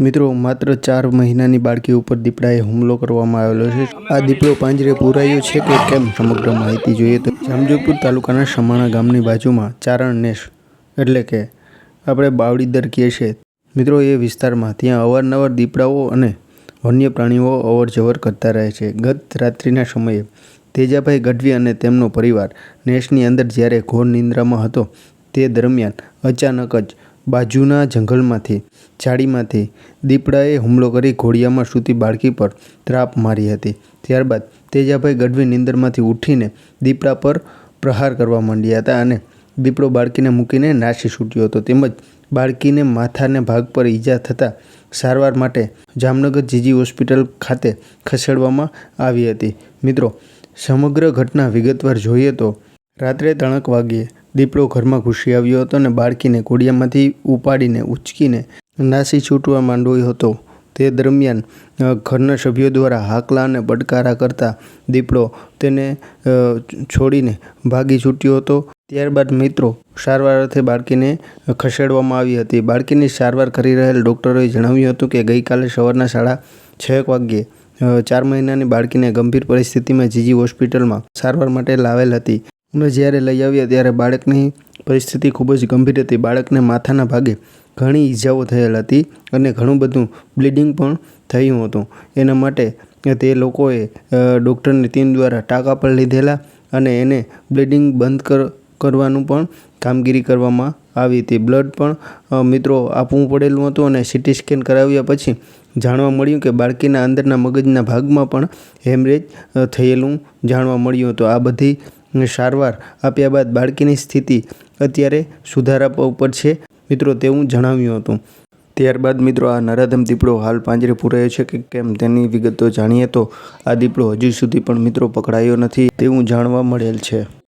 મિત્રો, માત્ર ચાર મહિનાની બાળકી ઉપર દીપડાએ હુમલો કરવામાં આવેલો છે. આ દીપડો પાંજરે પૂરાયો છે કે કેમ? સમગ્ર માહિતી જોઈએ તો જામજોધપુર તાલુકાના સમાણા ગામની બાજુમાં ચારણ નેશ એટલે કે આપણે બાવડીદર કહીએ છીએ. મિત્રો, એ વિસ્તારમાં ત્યાં અવારનવાર દીપડાઓ અને વન્ય પ્રાણીઓ અવરજવર કરતા રહે છે. ગત રાત્રિના સમયે તેજાભાઈ ગઢવી અને તેમનો પરિવાર નેશની અંદર જ્યારે ઘોર નિંદ્રામાં હતો તે દરમિયાન અચાનક જ બાજુના જંગલમાંથી ઝાડીમાંથી દીપડાએ હુમલો કરી ઘોડિયામાં સૂતી બાળકી પર ત્રાપ મારી હતી. ત્યારબાદ તેજાભાઈ ગઢવી નિંદરમાંથી ઉઠીને દીપડા પર પ્રહાર કરવા માંડ્યા હતા અને દીપડો બાળકીને મૂકીને નાસી છૂટ્યો હતો. તેમજ બાળકીને માથાને ભાગ પર ઈજા થતાં સારવાર માટે જામનગર જીજી હોસ્પિટલ ખાતે ખસેડવામાં આવી હતી. મિત્રો, સમગ્ર ઘટના વિગતવાર જોઈએ તો રાત્રે ત્રણેક વાગ્યે દીપડો ઘરમાં ઘૂસી આવ્યો હતો અને બાળકીને કોડિયામાંથી ઉપાડીને ઉચકીને નાસી છૂટવા માંડ્યો હતો. તે દરમિયાન ઘરના સભ્યો દ્વારા હાકલા અને પડકારા કરતા દીપડો તેને છોડીને ભાગી છૂટ્યો હતો. ત્યારબાદ મિત્રો, સારવાર અર્થે બાળકીને ખસેડવામાં આવી હતી. બાળકીની સારવાર કરી રહેલ ડૉક્ટરોએ જણાવ્યું હતું કે ગઈકાલે સવારના સાડા છ એક વાગ્યે ચાર મહિનાની બાળકીને ગંભીર પરિસ્થિતિમાં જીજી હોસ્પિટલમાં સારવાર માટે લાવેલ હતી. અને જ્યારે લઈ આવ્યા ત્યારે બાળકની પરિસ્થિતિ ખૂબ જ ગંભીર હતી. બાળકને માથાના ભાગે ઘણી ઈજાઓ થયેલ હતી અને ઘણું બધું બ્લીડિંગ પણ થયું હતું. એના માટે તે લોકોએ ડૉક્ટરની ટીમ દ્વારા ટાંકા પણ લીધેલા અને એને બ્લીડિંગ બંધ કર, કરવાનું પણ કામગીરી કરવામાં આવી હતી. બ્લડ પણ મિત્રો આપવું પડેલું હતું અને સીટી સ્કેન કરાવ્યા પછી જાણવા મળ્યું કે બાળકીના અંદરના મગજના ભાગમાં પણ હેમરેજ થયેલું જાણવા મળ્યું હતું. આ બધી સારવાર આપ્યા બાદ બાળકીની સ્થિતિ અત્યારે સુધારા ઉપર છે. મિત્રો, તેવું જણાવ્યું હતું. ત્યારબાદ મિત્રો, આ નરાધમ દીપડો હાલ પાંજરે પૂરાયો છે કે કેમ તેની વિગતો જાણીએ તો આ દીપડો હજુ સુધી પણ મિત્રો પકડાયો નથી તેવું જાણવા મળેલ છે.